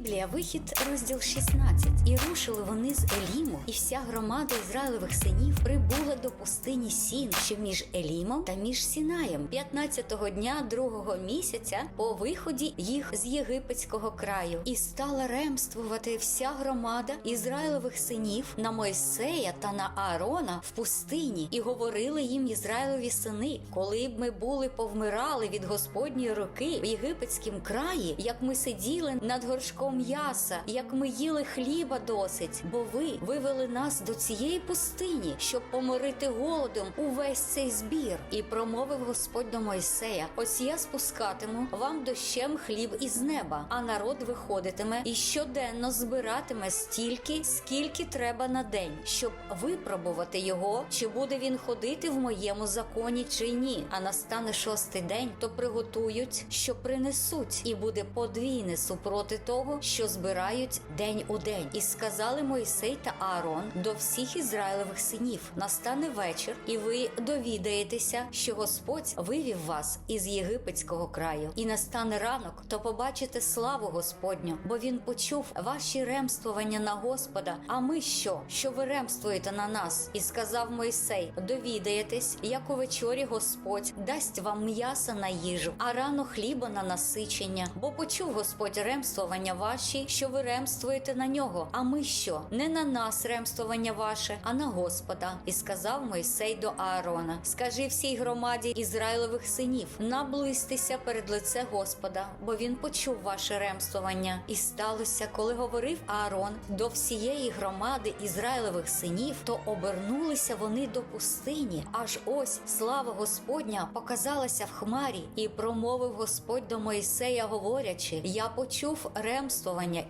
Біблія, вихід, розділ 16. І рушили вони з Еліму, і вся громада Ізраїлевих синів прибула до пустині Сін, що між Елімом та між Сінаєм, 15-го дня другого місяця по виході їх з єгипетського краю, і стала ремствувати вся громада Ізраїлевих синів на Мойсея та на Аарона в пустині, і говорили їм Ізраїлеві сини, коли б ми були повмирали від Господньої руки в єгипетськім краї, як ми сиділи над горшком м'яса, як ми їли хліба досить, бо ви вивели нас до цієї пустині, щоб поморити голодом увесь цей збір. І промовив Господь до Мойсея: Ось я спускатиму вам дощем хліб із неба, а народ виходитиме і щоденно збиратиме стільки, скільки треба на день, щоб випробувати його, чи буде він ходити в моєму законі, чи ні. А настане шостий день, то приготують, що принесуть, і буде подвійне супроти того, що збирають день у день. І сказали Мойсей та Аарон до всіх ізраїлевих синів: настане вечір, і ви довідаєтеся, що Господь вивів вас із єгипетського краю, і настане ранок, то побачите славу Господню, бо він почув ваші ремствування на Господа. А ми що? Що ви ремствуєте на нас? І сказав Мойсей: довідаєтесь, як увечорі Господь дасть вам м'яса на їжу, а рано хліба на насичення. Бо почув Господь ремствування ваші, що ви ремствуєте на нього. А ми що? Не на нас ремствування ваше, а на Господа. І сказав Мойсей до Аарона: Скажи всій громаді Ізраїлевих синів, наблизьтеся перед лице Господа, бо він почув ваше ремствування. І сталося, коли говорив Аарон до всієї громади Ізраїлевих синів, то обернулися вони до пустині. Аж ось слава Господня показалася в хмарі, і промовив Господь до Моїсея, говорячи: Я почув ремствування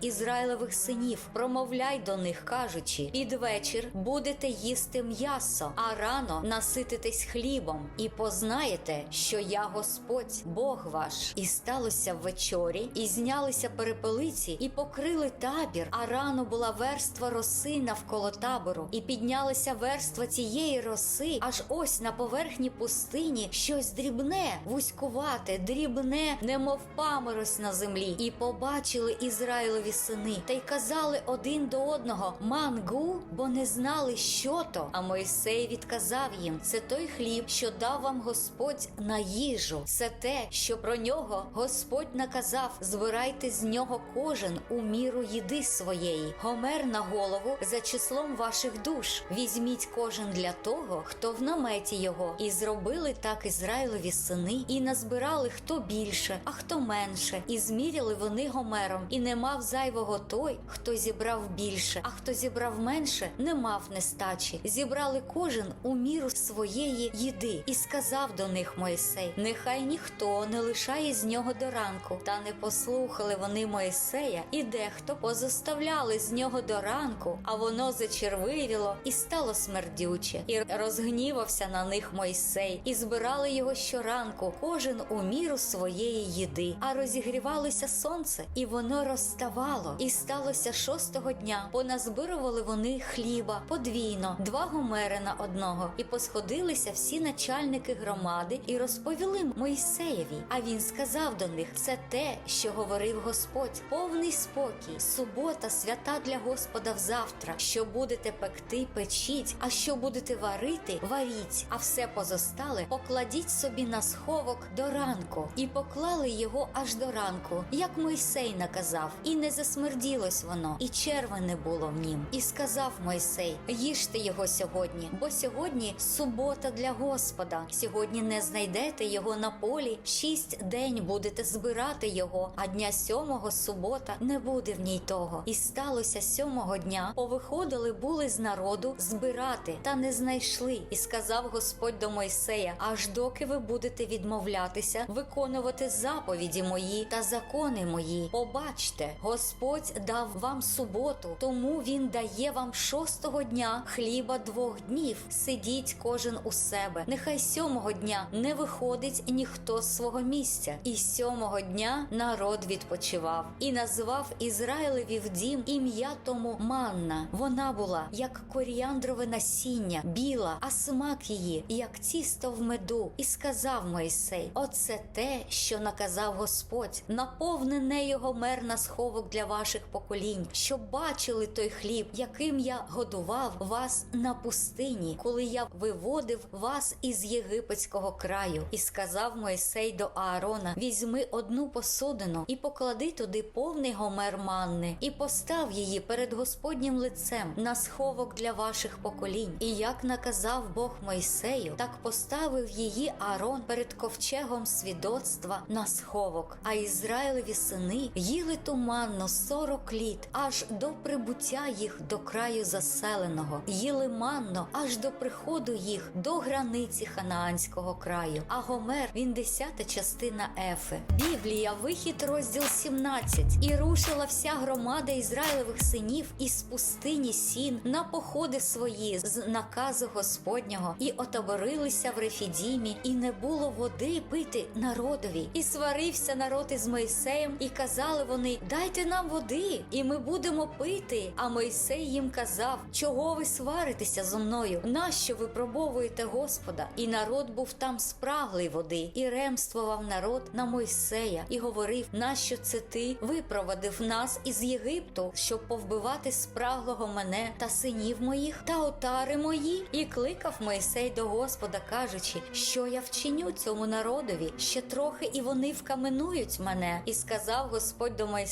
Ізраїлевих синів. Промовляй до них, кажучи: під вечір будете їсти м'ясо, а рано насититесь хлібом, і познаєте, що я Господь, Бог ваш. І сталося ввечорі, і знялися перепелиці, і покрили табір. А рано була верства роси навколо табору, і піднялася верства цієї роси, аж ось на поверхні пустині щось дрібне, вузькувате, дрібне, немов паморось на землі. І побачили Ізраїлеві сини, та й казали один до одного мангу, бо не знали, що то. А Мойсей відказав їм: це той хліб, що дав вам Господь на їжу. Це те, що про нього Господь наказав: збирайте з нього кожен у міру їди своєї. Гомер на голову за числом ваших душ. Візьміть кожен для того, хто в наметі його. І зробили так Ізраїлеві сини, і назбирали хто більше, а хто менше. І зміряли вони гомером, і не мав зайвого той, хто зібрав більше, а хто зібрав менше, не мав нестачі. Зібрали кожен у міру своєї їди, і сказав до них Моїсей: Нехай ніхто не лишає з нього до ранку. Та не послухали вони Моїсея, і дехто позоставляли з нього до ранку, а воно зачервивіло і стало смердюче, і розгнівався на них Мойсей, і збирали його щоранку, кожен у міру своєї їди, а розігрівалося сонце, і воно розставало. І сталося шостого дня. Поназбирували вони хліба подвійно, два гомери на одного, і посходилися всі начальники громади і розповіли Мойсеєві. А він сказав до них: це те, що говорив Господь, повний спокій, субота, свята для Господа взавтра. Що будете пекти, печіть, а що будете варити, варіть, а все позостале покладіть собі на сховок до ранку, і поклали його аж до ранку, як Мойсей наказав, і не засмерділось воно, і черви не було в нім. І сказав Мойсей: їжте його сьогодні, бо сьогодні субота для Господа. Сьогодні не знайдете його на полі. Шість день будете збирати його, а дня сьомого субота не буде в ній того. І сталося сьомого дня. Повиходили були з народу збирати, та не знайшли. І сказав Господь до Мойсея: аж доки ви будете відмовлятися, виконувати заповіді мої та закони мої. Побачте, Господь дав вам суботу, тому він дає вам шостого дня хліба двох днів. Сидіть кожен у себе. Нехай сьомого дня не виходить ніхто з свого місця. І сьомого дня народ відпочивав і назвав Ізраїлеві в дім ім'я тому манна. Вона була як коріандрове насіння, біла, а смак її, як тісто в меду. І сказав Мойсей: Оце те, що наказав Господь, наповнене його мер на сховок для ваших поколінь, щоб бачили той хліб, яким я годував вас на пустині, коли я виводив вас із єгипетського краю. І сказав Мойсей до Аарона: Візьми одну посудину і поклади туди повний гомер манни, і постав її перед Господнім лицем на сховок для ваших поколінь. І як наказав Бог Мойсею, так поставив її Аарон перед ковчегом свідоцтва на сховок. А Ізраїлеві сини їли ту манну сорок літ, аж до прибуття їх до краю заселеного, їли манну аж до приходу їх до границі ханаанського краю. А Гомер він десята частина Ефи. Біблія, вихід, розділ 17. І рушила вся громада Ізраїлевих синів із пустині сін на походи свої з наказу Господнього, і отоборилися в Рефідімі, і не було води пити народові. І сварився народ із Мойсеєм, і казали вони: Дайте нам води, і ми будемо пити. А Мойсей їм казав: Чого ви сваритеся зо мною? Нащо ви пробовуєте Господа? І народ був там спраглий води, і ремствував народ на Мойсея, і говорив: Нащо це ти випровадив нас із Єгипту, щоб повбивати спраглого мене та синів моїх та отари мої? І кликав Мойсей до Господа, кажучи, що я вчиню цьому народові ще трохи, і вони вкаменують мене. І сказав Господь до Мойсея: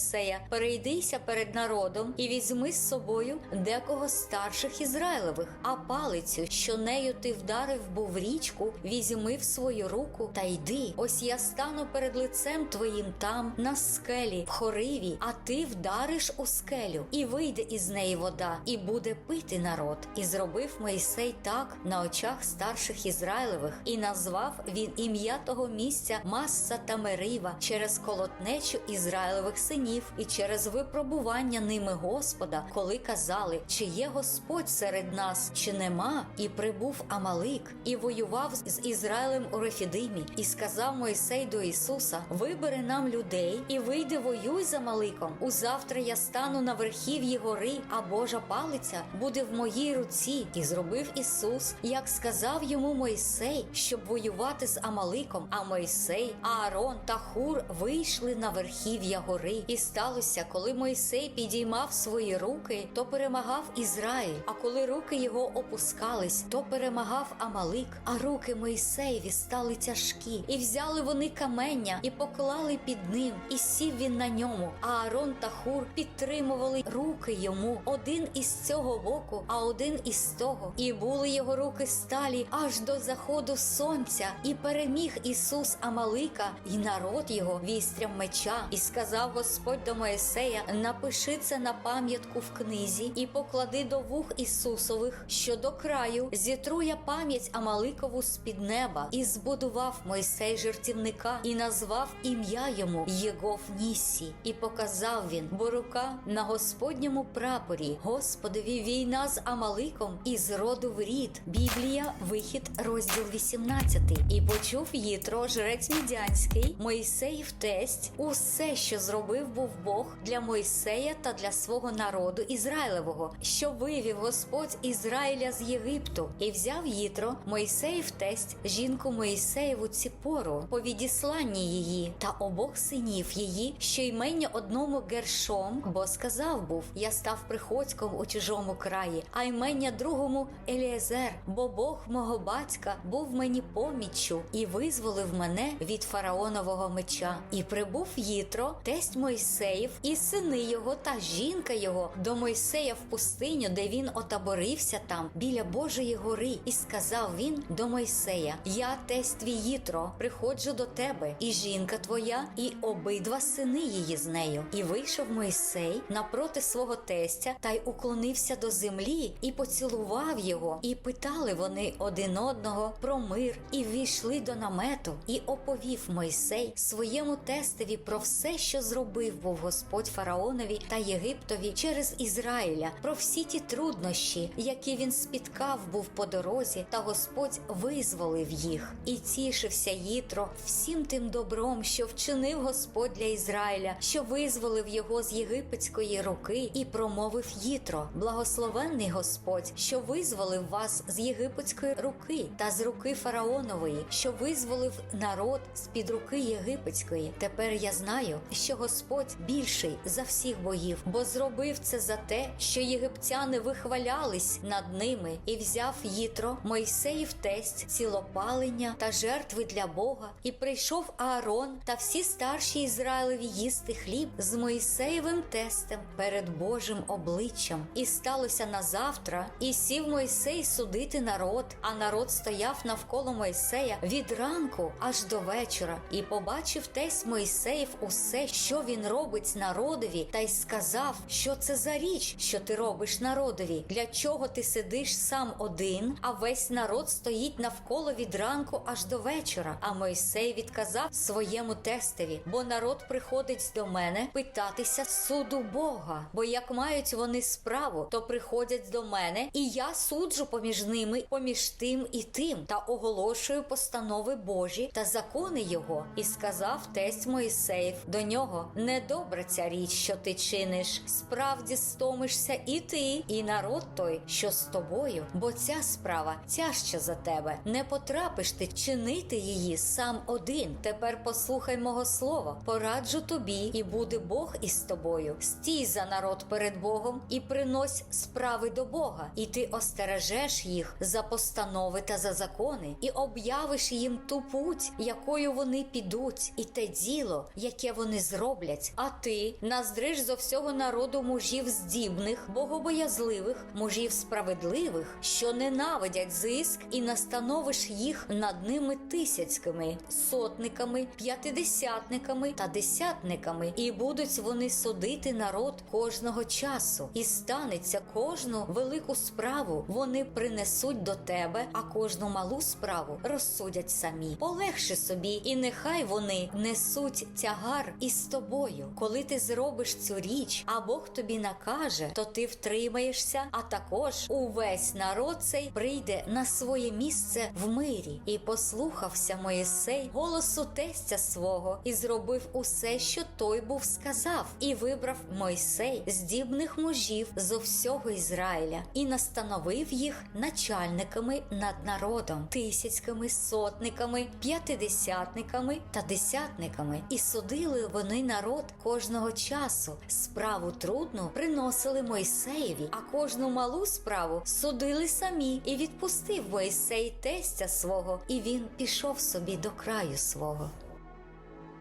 Перейдися перед народом і візьми з собою декого старших Ізраїлевих, а палицю, що нею ти вдарив був річку, візьми в свою руку та йди. Ось я стану перед лицем твоїм там, на скелі, в хориві, а ти вдариш у скелю, і вийде із неї вода, і буде пити народ. І зробив Мойсей так на очах старших Ізраїлевих, і назвав він ім'я того місця Масса та Мерива через колотнечу Ізраїлевих синів і через випробування ними Господа, коли казали, чи є Господь серед нас, чи нема, і прибув Амалик, і воював з Ізраїлем у Рефідимі, і сказав Мойсей до Ісуса: Вибери нам людей і вийди воюй за Маликом. Узавтра я стану на верхів'ї гори, а Божа палиця буде в моїй руці. І зробив Ісус, як сказав йому Мойсей, щоб воювати з Амаликом. А Мойсей, Аарон та Хур вийшли на верхів'я гори. І сталося, коли Мойсей підіймав свої руки, то перемагав Ізраїль. А коли руки його опускались, то перемагав Амалик. А руки Мойсеєві стали тяжкі, і взяли вони камення і поклали під ним, і сів він на ньому. А Аарон та Хур підтримували руки йому один із цього боку, а один із того. І були його руки сталі аж до заходу сонця, і переміг Ісус Амалика, і народ його вістрям меча. І сказав Господь до Моїсея: напиши це на пам'ятку в книзі, і поклади до вух Ісусових, що до краю зітру я пам'ять Амаликову з під неба, і збудував Мойсей жертівника, і назвав ім'я йому Єгов Нісі, і показав він, бо рука на Господньому прапорі, Господові війна з Амаликом і з роду в рід. Біблія, вихід, розділ 18. І почув Їтро, жрець Мідянський, Мойсеїв тесть, усе, що зробив був Бог для Мойсея та для свого народу Ізраїлевого, що вивів Господь Ізраїля з Єгипту, і взяв Їтро, Мойсеїв тесть, жінку Моїсеєву Ціпору, по відісланні її та обох синів її, що ймення одному Гершом, бо сказав був: Я став приходьком у чужому краї, а ймення другому Еліезер, бо Бог мого батька був мені поміччю і визволив мене від фараонового меча. І прибув Їтро, тесть Мойсеїв, і сини його та жінка його до Мойсея в пустиню, де він отаборився там біля Божої гори, і сказав він до Мойсея: Я тесть твій Їтро, приходжу до тебе, і жінка твоя, і обидва сини її з нею. І вийшов Мойсей напроти свого тестя та й уклонився до землі і поцілував його. І питали вони один одного про мир, і ввійшли до намету, і оповів Мойсей своєму тестеві про все, що зробив був Господь фараонові та Єгиптові через Ізраїля, про всі ті труднощі, які він спіткав був по дорозі, та Господь визволив їх. І тішився Їтро всім тим добром, що вчинив Господь для Ізраїля, що визволив його з єгипетської руки, і промовив Їтро: Благословенний Господь, що визволив вас з єгипетської руки та з руки фараонової, що визволив народ з під руки єгипетської. Тепер я знаю, що Господь Господь більший за всіх боїв, бо зробив це за те, що єгиптяни вихвалялись над ними, і взяв їтро, Мойсеїв тесть, цілопалення та жертви для Бога. І прийшов Аарон та всі старші Ізраїлеві їсти хліб з Мойсеєвим тестем перед Божим обличчям. І сталося на завтра, і сів Мойсей судити народ, а народ стояв навколо Мойсея від ранку аж до вечора, і побачив тесть Мойсеїв усе, що він робить народові, та й сказав, що це за річ, що ти робиш народові. Для чого ти сидиш сам один, а весь народ стоїть навколо від ранку аж до вечора. А Мойсей відказав своєму тестові, бо народ приходить до мене питатися суду Бога. Бо як мають вони справу, то приходять до мене, і я суджу поміж ними, поміж тим і тим, та оголошую постанови Божі та закони його. І сказав тесть Моїсеїв до нього: недобра ця річ, що ти чиниш. Справді стомишся і ти, і народ той, що з тобою, бо ця справа тяжча за тебе. Не потрапиш ти чинити її сам один. Тепер послухай мого слова, пораджу тобі, і буде Бог із тобою. Стій за народ перед Богом і принось справи до Бога, і ти остережеш їх за постанови та за закони, і об'явиш їм ту путь, якою вони підуть, і те діло, яке вони зроблять. А ти наздриш зо всього народу мужів здібних, богобоязливих, мужів справедливих, що ненавидять зиск, і настановиш їх над ними тисяцькими, сотниками, п'ятидесятниками та десятниками, і будуть вони судити народ кожного часу, і станеться кожну велику справу. Вони принесуть до тебе, а кожну малу справу розсудять самі. Полегши собі, і нехай вони несуть тягар із тобою. Коли ти зробиш цю річ, а Бог тобі накаже, то ти втримаєшся, а також увесь народ цей прийде на своє місце в мирі. І послухався Моїсей голосу тестя свого, і зробив усе, що той був сказав, і вибрав Мойсей здібних мужів зо всього Ізраїля, і настановив їх начальниками над народом, тисяцькими, сотниками, п'ятидесятниками та десятниками, і судили вони народ кожного часу. Справу трудну приносили Мойсеєві, а кожну малу справу судили самі, і відпустив Мойсей тестя свого, і він пішов собі до краю свого.